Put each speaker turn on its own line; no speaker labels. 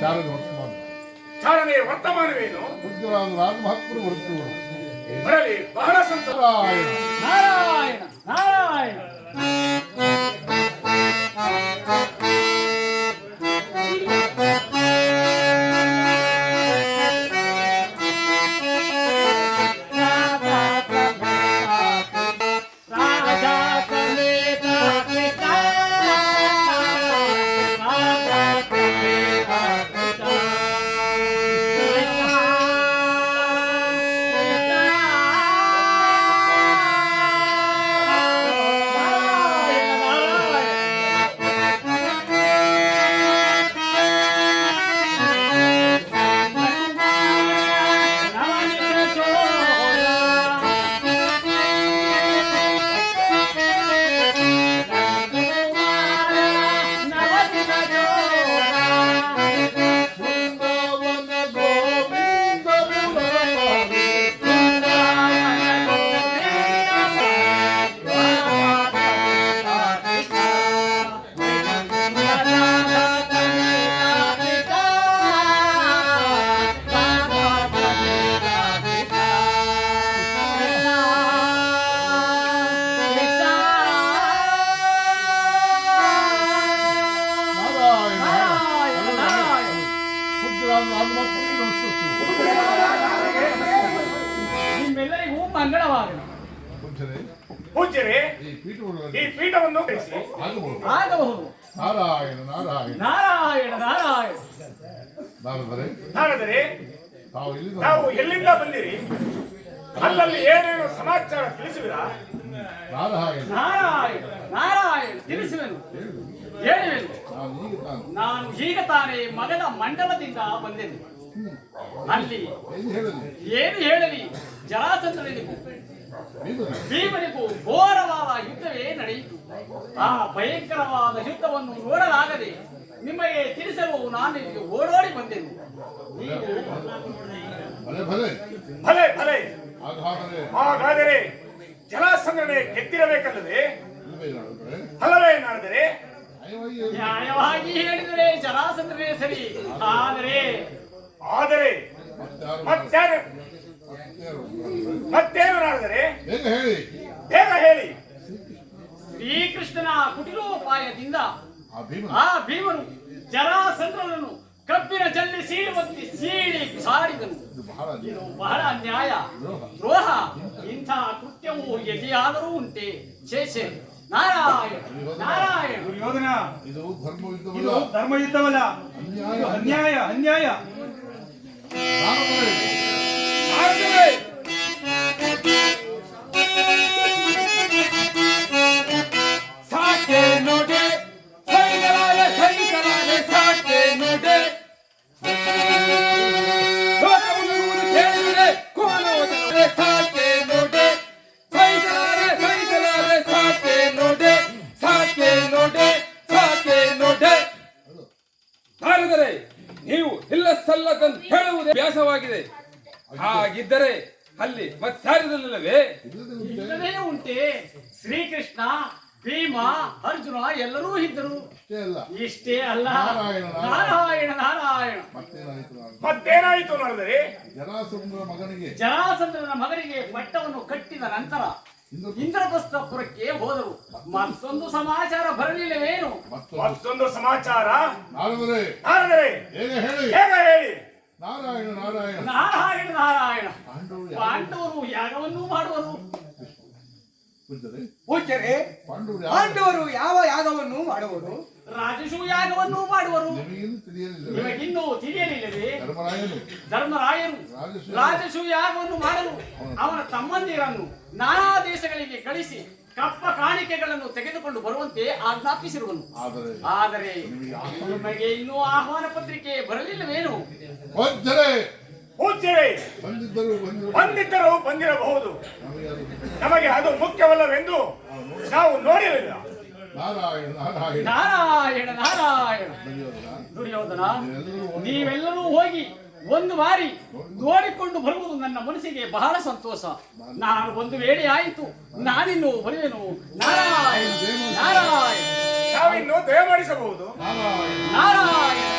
ಚಾರದ ವರ್ತಮಾನ
ವರ್ತಮಾನವೇನು
ಪೂಜ್ಯರಾದ ರಾಜಮಹಾತ್ಮರು ಬರುತ್ತಿರುವರು
ಬರಲಿ ಬಹಳ ಸಂತೋಷ.
ನಾರಾಯಣ
ನಾರಾಯಣ. ಮಂಗಳವಾಗಲಿ.
ಪೂಜ್ಯರೇ
ಪೂಜ್ಯರೇ
ಈ
ಈ
ಪೀಠವನ್ನು
ಪೀಠವನ್ನು ಕಳಿಸಿ
ಆಗಬಹುದು.
ಆಗಬಹುದು.
ನಾರಾಯಣ ನಾರಾಯಣ.
ನಾರಾಯಣ ನಾರಾಯಣ.
ನಾರದರೆ
ಹಾಗಾದರೆ
ತಾವು ಇಲ್ಲಿ
ನಾವು ಎಲ್ಲಿಂದ ಬಂದಿರಿ? ಅಲ್ಲಲ್ಲಿ ಏನೇನು ಸಮಾಚಾರ ತಿಳಿಸುವಿರಾ?
ನಾರಾಯಣ.
ನಾರಾಯಣ ನಾರಾಯಣ ತಿಳಿಸುವೆನು. ಹೇಳುವೆನು.
ನಾನು ಈಗ ತಾನು.
ಮಗದ ಮಂಡಲದಿಂದ ಬಂದೆನು. ಅಲ್ಲಿ
ಏನು ಹೇಳಲಿ? ಇದು
ಭೀಮನಿಗೂ ಘೋರವಾದ ಯುದ್ಧವೇ ನಡೆಯಿತು. ಆ ಭಯಂಕರವಾದ ಯುದ್ಧವನ್ನು ನೋಡಲಾಗದೆ ನಿಮಗೆ ತಿಳಿಸಲು ನಾನು ಇಲ್ಲಿ ಓಡೋಡಿ ಬಂದೆನು.
ಭಲೆ ಹಾಗಾದರೆ
ಜಲಾಸಂದ್ರನೇ ಜಲಾಸಂಗ್ರಹಣೆ ಗೆದ್ದಿರಬೇಕಲ್ಲದೆ? ಅಲ್ಲವೇ ನಾಡಿದರೆ.
ನ್ಯಾಯವಾಗಿ
ಹೇಳಿದರೆ ಜಲಾಸಂದ್ರನೇ ಸರಿ. ಆದರೆ
ಆದರೆ? ಮತ್ತೇನು ಆದರೆ
ಬೇಗ ಹೇಳಿ.
ಶ್ರೀಕೃಷ್ಣನ ಕುಟಿಲೋಪಾಯದಿಂದ
ಆ
ಆ ಭೀಮನು ಜರಾಸಂದ್ರನನ್ನು ಕಬ್ಬಿನ ಜಲ್ಲಿ ಸೀಳುವಂತೆ ಸೀಳಿ ಸಾರಿದನು.
ಇದು ಬಹಳ
ಅನ್ಯಾಯ.
ದ್ರೋಹ.
ಇಂಥ ಕೃತ್ಯವು ಎಲ್ಲಿಯಾದರೂ ಉಂಟೆ. ಶೇಷೆ ನಾರಾಯಣ. ನಾರಾಯಣ.
ದುರ್ಯೋಧನ
ಇದು ಧರ್ಮ
ಇದು
ಯುದ್ಧವಲ್ಲ
ಅನ್ಯಾಯ.
ಅನ್ಯಾಯ.
ಇದು ಅನ್ಯಾಯ ಅನ್ಯಾಯ
ನಾರದರೆ
ನಾಡಿದರೆ
ಸಾಕೆ ಸಲ್ಲದಂತ ಹೇಳುವುದೇ ವ್ಯಾಸವಾಗಿದೆ. ಹಾಗಿದ್ದರೆ ಅಲ್ಲಿ ಮತ್
ಸಾರಿದಲ್ಲವೇ ಉಂಟೆ.
ಶ್ರೀಕೃಷ್ಣ ಭೀಮ ಅರ್ಜುನ ಎಲ್ಲರೂ ಇದ್ದರು. ಇಷ್ಟೇ ಅಲ್ಲ.
ನಾರಾಯಣ,
ನಾರಾಯಣ
ಮತ್ತೇನಾಯಿತು ಜರಾಸಂದ್ರ ಮಗನಿಗೆ.
ಜರಾಸಂದ್ರನ ಮಗನಿಗೆ ಪಟ್ಟವನ್ನು ಕಟ್ಟಿದ ನಂತರ ಇಂದ್ರಪ್ರಸ್ಥಪುರಕ್ಕೆ ಹೋದರು ಮತ್ತೊಂದು ಸಮಾಚಾರ ಬರಲಿಲ್ಲವೇನು
ಮತ್ತೊಂದು.
ಮತ್ತೊಂದು ಸಮಾಚಾರ?
ನಾರದರೆ. ಹೇಳಿ?
ಹೇಳಿ?
ನಾರಾಯಣ ನಾರಾಯಣ.
ನಾರಾಯಣ ನಾರಾಯಣ.
ಪಾಂಡವರು ಯಾವ
ಪಾಂಡವರು ಯಾಗವನ್ನೂ ಮಾಡುವರು.
ಪೂಜ್ಯರೇ.
ಪೂಜ್ಯರೇ
ಪಾಂಡವರು ಯಾವ
ಪಾಂಡವರು ಯಾವ ಯಾಗವನ್ನು ಮಾಡುವರು.
ರಾಜಸೂ ಯಾಗವನ್ನೂ ಮಾಡುವರು.
ನಿಮಗಿನ್ನೂ ತಿಳಿಯಲಿಲ್ಲ
ನಿಮಗಿನ್ನೂ ತಿಳಿಯಲಿಲ್ಲವೇ
ಧರ್ಮರಾಯನು
ಧರ್ಮರಾಯರು ರಾಜಸು ಯಾಗವನ್ನು ಮಾಡಲು ಅವನ ತಮ್ಮಂದಿರನ್ನು ನಾನಾ ದೇಶಗಳಿಗೆ ಕಳಿಸಿ ಕಪ್ಪ ಕಾಣಿಕೆಗಳನ್ನು ತೆಗೆದುಕೊಂಡು ಬರುವಂತೆ ಆಜ್ಞಾಪಿಸಿರುವನು.
ಆದರೆ ನಿಮಗೆ
ಇನ್ನೂ ಆಹ್ವಾನ ಪತ್ರಿಕೆ ಬರಲಿಲ್ಲವೇನು?
ಬಂದಿದ್ದರು ಬಂದಿರಬಹುದು.
ನಮಗೆ ಅದು
ನಮಗೆ ಅದು ಮುಖ್ಯವಲ್ಲವೆಂದು ನಾವು ನೋಡಿರಲಿಲ್ಲ.
ನಾರಾಯಣ ನಾರಾಯಣ.
ನಾರಾಯಣ ನಾರಾಯಣ.
ದುರ್ಯೋಧನ
ದುರ್ಯೋಧನ
ನೀವೆಲ್ಲರೂ ಹೋಗಿ.
ನೀವೆಲ್ಲರೂ ಹೋಗಿ ಒಂದು ಬಾರಿ ನೋಡಿಕೊಂಡು ಬರುವುದು ನನ್ನ ಮನಸ್ಸಿಗೆ ಬಹಳ ಸಂತೋಷ. ನಾನು ಒಂದು ವೇಳೆ ಆಯಿತು ನಾನಿನ್ನು ಬರುವೆನು ನಾರಾಯಣ ನಾರಾಯಣ.
ನಾವಿನ್ನು ದಯಮಾಡಿಸಬಹುದು
ನಾರಾಯಣ.
ನಾರಾಯಣ.